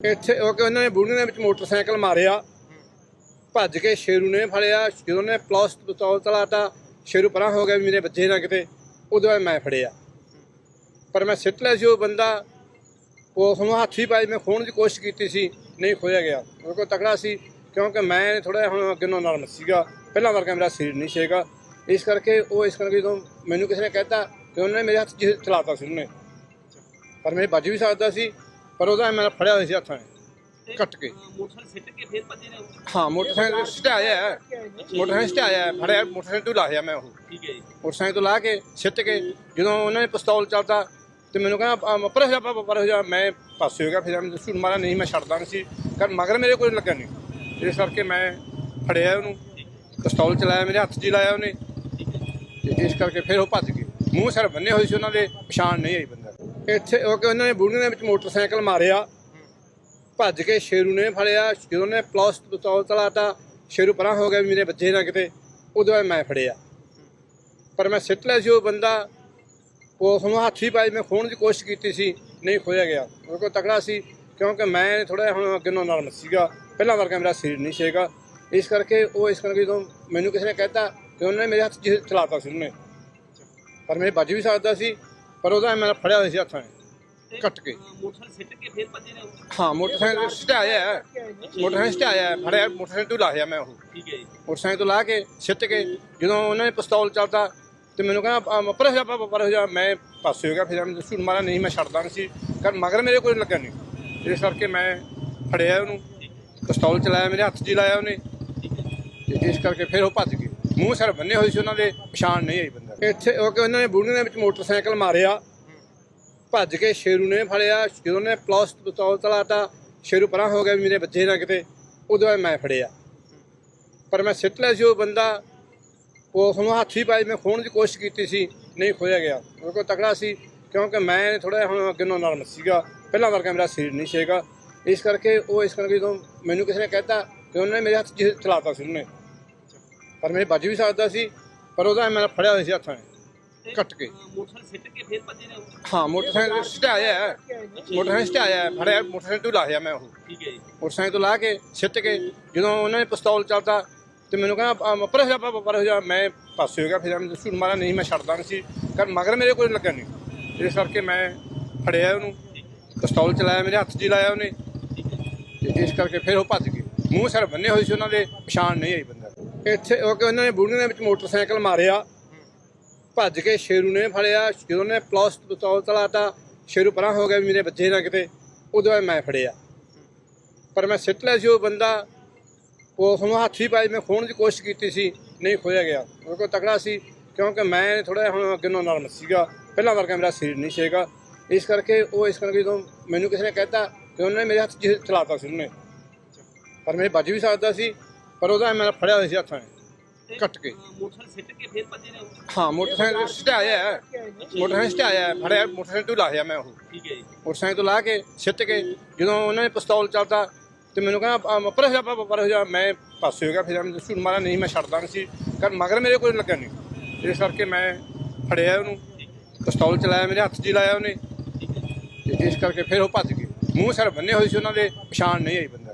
ਇੱਥੇ ਉਹ ਕਿ ਉਹਨਾਂ ਨੇ ਬੁੜੀਆਂ ਦੇ ਵਿੱਚ ਮੋਟਰਸਾਈਕਲ ਮਾਰਿਆ। ਭੱਜ ਕੇ ਸ਼ੇਰੂ ਨੇ ਫੜਿਆ, ਜਦੋਂ ਨੇ ਪਲਸ ਪਿਸਤੌਲ ਚਲਾਤਾ ਸ਼ੇਰੂ ਪਰਾਂ ਹੋ ਗਿਆ ਵੀ ਮੇਰੇ ਬੱਚੇ ਨਾ ਕਿਤੇ ਉਦੋਂ ਬਾਅਦ ਮੈਂ ਫੜਿਆ। ਪਰ ਮੈਂ ਸਿੱਟ ਲਿਆ ਸੀ ਉਹ ਬੰਦਾ, ਉਹ ਨੂੰ ਹੱਥੀ ਪਾਈ ਮੈਂ ਖੋਣ ਦੀ ਕੋਸ਼ਿਸ਼ ਕੀਤੀ ਸੀ, ਨਹੀਂ ਖੋਇਆ ਗਿਆ। ਉਹ ਕੋ ਤਕੜਾ ਸੀ, ਕਿਉਂਕਿ ਮੈਂ ਥੋੜਾ ਹੁਣ ਅੱਗੇ ਨਾਲੋਂ ਨਰਮ ਸੀਗਾ। ਪਹਿਲਾਂ ਵਰਗਾ ਮੇਰਾ ਸਰੀਰ ਨਹੀਂ ਸੀਗਾ ਇਸ ਕਰਕੇ ਉਹ, ਇਸ ਕਰਕੇ ਜਦੋਂ ਮੈਨੂੰ ਕਿਸੇ ਨੇ ਕਹਿਤਾ ਕਿ ਉਹਨੇ ਮੇਰੇ ਹੱਥ 'ਚ ਚਲਾਤਾ ਸੀ ਉਹਨੇ। ਪਰ ਮੇਰੇ ਵੱਜ ਵੀ ਸਕਦਾ ਸੀ। ਪਰ ਉਹਦਾ ਮੈਂ ਫੜਿਆ ਹੋਇਆ ਸੀ ਹੱਥਾਂ 'ਚ ਕੱਟ ਕੇ। ਮੋਟਰਸਾਈਕਲ ਸਿੱਟ ਕੇ ਫੇਰ ਭੱਜੇ ਨੇ ਉਹ? ਹਾਂ ਮੋਟਰਸਾਈਕਲ ਸਟਾਇਆ ਹੈ ਮੋਟਰਸਾਈਕਲ ਸਟਾਇਆ ਹੈ ਫੜਿਆ ਮੋਟਰਸਾਈਕਲ ਤੋਂ ਲਾਹਿਆ ਮੈਂ ਉਹ। ਠੀਕ ਹੈ ਜੀ। ਮੋਟਰਸਾਈਕਲ ਤੋਂ ਲਾ ਕੇ ਸਿੱਟ ਕੇ ਜਦੋਂ ਉਹਨਾਂ ਨੇ ਪਿਸਤੌਲ ਚੱਲਦਾ ਤੇ ਮੈਨੂੰ ਕਹਿੰਦਾ ਪਰ ਹੋ ਜਾ ਪਰ ਹੋ ਜਾ। ਮੈਂ ਪਾਸੇ ਹੋ ਗਿਆ ਫਿਰ ਮੈਂ ਝੂਠ ਮਾਰਾ ਨਹੀਂ ਮੈਂ ਛੱਡਦਾ ਨਹੀਂ ਸੀ। ਕਰ ਮਗਰ ਮੇਰੇ ਕੋਈ ਲੱਗਾ ਨਹੀਂ। ਇਸ ਕਰਕੇ ਮੈਂ ਫੜਿਆ ਉਹਨੂੰ। ਪਿਸਤੌਲ ਚਲਾਇਆ ਮੇਰੇ ਹੱਥ 'ਚ ਹੀ ਲਾਇਆ ਉਹਨੇ। ਤੇ ਇਸ ਕਰਕੇ ਫਿਰ ਉਹ ਭੱਜ ਗਏ। ਮੂੰਹ ਸਿਰ ਬੰਨੇ ਹੋਏ ਸੀ ਉਹਨਾਂ ਦੇ ਪਛਾਣ ਨਹੀਂ ਆਈ ਬੰਦਾ ਇੱਥੇ ਉਹ ਕਿ ਉਹਨਾਂ ਨੇ ਬੁੜੀਆਂ ਦੇ ਵਿੱਚ ਮੋਟਰਸਾਈਕਲ ਮਾਰਿਆ। ਭੱਜ ਕੇ ਸ਼ੇਰੂ ਨੇ ਫੜਿਆ। ਜਦੋਂ ਨੇ ਪਲਸ ਪਿਸਤੌਲ ਚਲਾਤਾ ਸ਼ੇਰੂ ਪਰਾਂ ਹੋ ਗਿਆ ਵੀ ਮੇਰੇ ਬੱਚੇ ਨਾ ਕਿਤੇ। ਉਹਦੇ ਬਾਅਦ ਮੈਂ ਫੜਿਆ। ਪਰ ਮੈਂ ਸਿੱਟ ਲਿਆ ਸੀ ਉਹ ਬੰਦਾ। ਉਹ ਨੂੰ ਹੱਥੀ ਪਾਈ ਮੈਂ ਖੋਣ ਦੀ ਕੋਸ਼ਿਸ਼ ਕੀਤੀ ਸੀ। ਨਹੀਂ ਖੋਇਆ ਗਿਆ। ਉਹ ਕੋ ਤਕੜਾ ਸੀ, ਕਿਉਂਕਿ ਮੈਂ ਥੋੜਾ ਹੁਣ ਅੱਗੇ ਨਾਲੋਂ ਨਰਮ ਸੀਗਾ। ਪਹਿਲਾਂ ਵਰਗਾ ਮੇਰਾ ਸਰੀਰ ਨਹੀਂ ਸੀਗਾ। ਇਸ ਕਰਕੇ ਉਹ ਇਸ ਕਰਕੇ ਜਦੋਂ ਮੈਨੂੰ ਕਿਸੇ ਨੇ ਕਹਿਤਾ ਕਿ ਉਹਨੇ ਮੇਰੇ ਹੱਥ 'ਚ ਚਲਾਤਾ ਸੀ ਉਹਨੇ। ਪਰ ਮੇਰੇ ਵੱਜ ਵੀ ਸਕਦਾ ਸੀ। ਪਰ ਉਹਦਾ ਮੈਂ ਫੜਿਆ ਹੋਇਆ ਸੀ ਹੱਥਾਂ 'ਚ ਕੱਟ ਕੇ। ਮੋਟਰਸਾਈਕਲ ਸਿੱਟ ਕੇ ਫੇਰ ਭੱਜੇ ਨੇ ਉਹ? ਹਾਂ ਮੋਟਰਸਾਈਕਲ ਸਟਾਇਆ ਹੈ। ਮੋਟਰਸਾਈਕਲ ਸਟਾਇਆ ਫੜਿਆ ਮੋਟਰਸਾਈਕਲ ਤੋਂ ਲਾਹਿਆ ਮੈਂ ਉਹ। ਠੀਕ ਹੈ ਜੀ। ਮੋਟਰਸਾਈਕਲ ਤੋਂ ਲਾ ਕੇ ਸਿੱਟ ਕੇ ਜਦੋਂ ਉਹਨਾਂ ਨੇ ਪਿਸਤੌਲ ਚੱਲਦਾ ਤੇ ਮੈਨੂੰ ਕਹਿੰਦਾ ਅਮ, ਪਰ ਹੋ ਜਾ ਹੋ ਜਾ ਮੈਂ ਪਾਸੇ ਹੋ ਗਿਆ ਫਿਰ ਮੈਂ ਝੂਠ ਮਾਰਾ ਨਹੀਂ ਮੈਂ ਛੱਡਦਾ ਨਹੀਂ ਸੀ। ਕਰ ਮਗਰ ਮੇਰੇ ਕੋਈ ਲੱਗਾ ਨਹੀਂ। ਇਸ ਕਰਕੇ ਮੈਂ ਫੜਿਆ ਉਹਨੂੰ। ਪਿਸਤੌਲ ਚਲਾਇਆ ਮੇਰੇ ਹੱਥ 'ਚ ਹੀ ਲਾਇਆ ਉਹਨੇ। ਤੇ ਇਸ ਕਰਕੇ ਫਿਰ ਉਹ ਭੱਜ ਗਏ। ਮੂੰਹ ਸਿਰ ਬੰਨੇ ਹੋਏ ਸੀ ਉਹਨਾਂ ਦੇ ਪਛਾਣ ਨਹੀਂ ਆਈ ਬੰਦਾ ਇੱਥੇ ਉਹ ਕਿ ਉਹਨਾਂ ਨੇ ਬੁੜੀਆਂ ਦੇ ਵਿੱਚ ਮੋਟਰਸਾਈਕਲ ਮਾਰਿਆ। ਭੱਜ ਕੇ ਸ਼ੇਰੂ ਨੇ ਫੜਿਆ, ਜਦੋਂ ਨੇ ਪਲਸ ਪਿਸਤੌਲ ਚਲਾਤਾ ਸ਼ੇਰੂ ਪਰਾਂ ਹੋ ਗਿਆ ਵੀ ਮੇਰੇ ਬੱਚੇ ਨਾ ਕਿਤੇ, ਉਦੋਂ ਬਾਅਦ ਮੈਂ ਫੜਿਆ। ਪਰ ਮੈਂ ਸਿੱਟ ਲਿਆ ਸੀ ਉਹ ਬੰਦਾ। ਉਹ ਨੂੰ ਹੱਥੀ ਪਾਈ ਮੈਂ ਖੋਣ ਦੀ ਕੋਸ਼ਿਸ਼ ਕੀਤੀ ਸੀ, ਨਹੀਂ ਖੋਇਆ ਗਿਆ। ਉਹ ਕੋ ਤਕੜਾ ਸੀ, ਕਿਉਂਕਿ ਮੈਂ ਥੋੜਾ ਹੁਣ ਅੱਗੇ ਨਾਲੋਂ ਨਰਮ ਸੀਗਾ। ਪਹਿਲਾਂ ਵਰਗਾ ਮੇਰਾ ਸਰੀਰ ਨਹੀਂ ਸੀਗਾ ਇਸ ਕਰਕੇ ਉਹ ਇਸ ਕਰਕੇ ਜਦੋਂ ਮੈਨੂੰ ਕਿਸੇ ਨੇ ਕਹਿਤਾ ਕਿ ਉਹਨੇ ਮੇਰੇ ਹੱਥ 'ਚ ਚਲਾਤਾ ਸੀ ਉਹਨੇ। ਪਰ ਮੇਰੇ ਵੱਜ ਵੀ ਸਕਦਾ ਸੀ। ਪਰ ਉਹਦਾ ਮੈਂ ਫੜਿਆ ਹੋਇਆ ਸੀ ਹੱਥਾਂ 'ਚ ਕੱਟ ਕੇ। ਮੋਟਰਸਾਈਕਲ ਸਿੱਟ ਕੇ ਫੇਰ ਭੱਜੇ ਨੇ ਉਹ? ਹਾਂ ਮੋਟਰਸਾਈਕਲ ਸਟਾਇਆ ਹੈ ਮੋਟਰਸਾਈਕਲ ਸਟਾਇਆ ਹੈ ਫੜਿਆ ਮੋਟਰਸਾਈਕਲ ਤੋਂ ਲਾਹਿਆ ਮੈਂ ਉਹ। ਠੀਕ ਹੈ ਜੀ। ਮੋਟਰਸਾਈਕਲ ਤੋਂ ਲਾ ਕੇ ਸਿੱਟ ਕੇ ਜਦੋਂ ਉਹਨਾਂ ਨੇ ਪਿਸਤੌਲ ਚੱਲਦਾ ਤੇ ਮੈਨੂੰ ਕਹਿੰਦਾ ਅਮ, ਪਰ ਹੋ ਜਾ ਪਰ ਪਰ ਹੋ ਜਾ। ਮੈਂ ਪਾਸੇ ਹੋ ਗਿਆ ਫਿਰ ਮੈਂ ਝੂਠ ਮਾਰਾ ਨਹੀਂ ਮੈਂ ਛੱਡਦਾ ਨਹੀਂ ਸੀ। ਕਰ ਮਗਰ ਮੇਰੇ ਕੋਈ ਲੱਗਾ ਨਹੀਂ। ਇਸ ਕਰਕੇ ਮੈਂ ਫੜਿਆ ਉਹਨੂੰ। ਪਿਸਤੌਲ ਚਲਾਇਆ ਮੇਰੇ ਹੱਥ 'ਚ ਹੀ ਲਾਇਆ ਉਹਨੇ। ਤੇ ਇਸ ਕਰਕੇ ਫਿਰ ਉਹ ਭੱਜ ਗਏ। ਮੂੰਹ ਸਿਰ ਬੰਨੇ ਹੋਏ ਸੀ ਉਹਨਾਂ ਦੇ ਪਛਾਣ ਨਹੀਂ ਆਈ ਬੰਦਾ ਇੱਥੇ ਉਹ ਕਿ ਉਹਨਾਂ ਨੇ ਬੁੜੀਆਂ ਦੇ ਵਿੱਚ ਮੋਟਰਸਾਈਕਲ ਮਾਰਿਆ। ਭੱਜ ਕੇ ਸ਼ੇਰੂ ਨੇ ਫੜਿਆ। ਜਦੋਂ ਨੇ ਪਲਸ ਪਿਸਤੌਲ ਚਲਾਤਾ ਸ਼ੇਰੂ ਪਰਾਂ ਹੋ ਗਿਆ ਵੀ ਮੇਰੇ ਬੱਚੇ ਨਾ ਕਿਤੇ। ਉਦੋਂ ਬਾਅਦ ਮੈਂ ਫੜਿਆ। ਪਰ ਮੈਂ ਸਿੱਟ ਲਿਆ ਸੀ ਉਹ ਬੰਦਾ। ਉਹ ਨੂੰ ਹੱਥੀ ਪਾਈ, ਮੈਂ ਖੋਣ ਦੀ ਕੋਸ਼ਿਸ਼ ਕੀਤੀ ਸੀ। ਨਹੀਂ ਖੋਇਆ ਗਿਆ। ਉਹ ਕੋ ਤਕੜਾ ਸੀ, ਕਿਉਂਕਿ ਮੈਂ ਥੋੜਾ ਹੁਣ ਅੱਗੇ ਨਾਲ ਨਰਮ ਸੀਗਾ। ਪਹਿਲਾਂ ਵਰਗਾ ਮੇਰਾ ਸਰੀਰ ਨਹੀਂ ਸੀਗਾ ਇਸ ਕਰਕੇ ਉਹ ਇਸ ਕਰਕੇ ਜਦੋਂ ਮੈਨੂੰ ਕਿਸੇ ਨੇ ਕਹਿਤਾ ਕਿ ਉਹਨਾਂ ਨੇ ਮੇਰੇ ਹੱਥ 'ਚ ਚਲਾਤਾ ਸੀ ਉਹਨੇ। ਪਰ ਮੇਰੇ ਵੱਜ ਵੀ ਸਕਦਾ ਸੀ। ਪਰ ਉਹਦਾ ਮੈਂ ਫੜਿਆ ਹੋਇਆ ਸੀ ਹੱਥਾਂ 'ਚ ਕੱਟ ਕੇ। ਮੋਟਰਸਾਈਕਲ ਸਿੱਟ ਕੇ ਫੇਰ ਭੱਜੇ ਨੇ ਉਹ? ਹਾਂ ਮੋਟਰਸਾਈਕਲ ਸਟਾਇਆ ਮੋਟਰਸਾਈਕਲ ਸਟਾਇਆ ਫੜਿਆ ਮੋਟਰਸਾਈਕਲ ਤੋਂ ਲਾਹਿਆ ਮੈਂ ਉਹ। ਠੀਕ ਹੈ ਜੀ। ਮੋਟਰਸਾਈਕਲ ਤੋਂ ਲਾ ਕੇ ਸਿੱਟ ਕੇ ਜਦੋਂ ਉਹਨਾਂ ਨੇ ਪਿਸਤੌਲ ਚੱਲਦਾ ਤੇ ਮੈਨੂੰ ਕਹਿੰਦਾ ਪਰ ਹੋ ਜਾ ਪਰ ਜਾ। ਮੈਂ ਪਾਸੇ ਹੋ ਗਿਆ ਫਿਰ ਮੈਂ ਝੂਠ ਮਾਰਾ ਨਹੀਂ ਮੈਂ ਛੱਡਦਾ ਨਹੀਂ ਸੀ। ਕਰ ਮਗਰ ਮੇਰੇ ਕੋਈ ਲੱਗਾ ਨਹੀਂ। ਇਸ ਕਰਕੇ ਮੈਂ ਫੜਿਆ ਉਹਨੂੰ। ਪਿਸਤੌਲ ਚਲਾਇਆ ਮੇਰੇ ਹੱਥ 'ਚ ਹੀ ਲਾਇਆ ਉਹਨੇ। ਤੇ ਇਸ ਕਰਕੇ ਫਿਰ ਉਹ ਭੱਜ ਗਏ। ਮੂੰਹ ਸਿਰ ਬੰਨੇ ਹੋਏ ਸੀ ਉਹਨਾਂ ਦੇ ਪਛਾਣ ਨਹੀਂ ਆਈ ਬੰਦਾ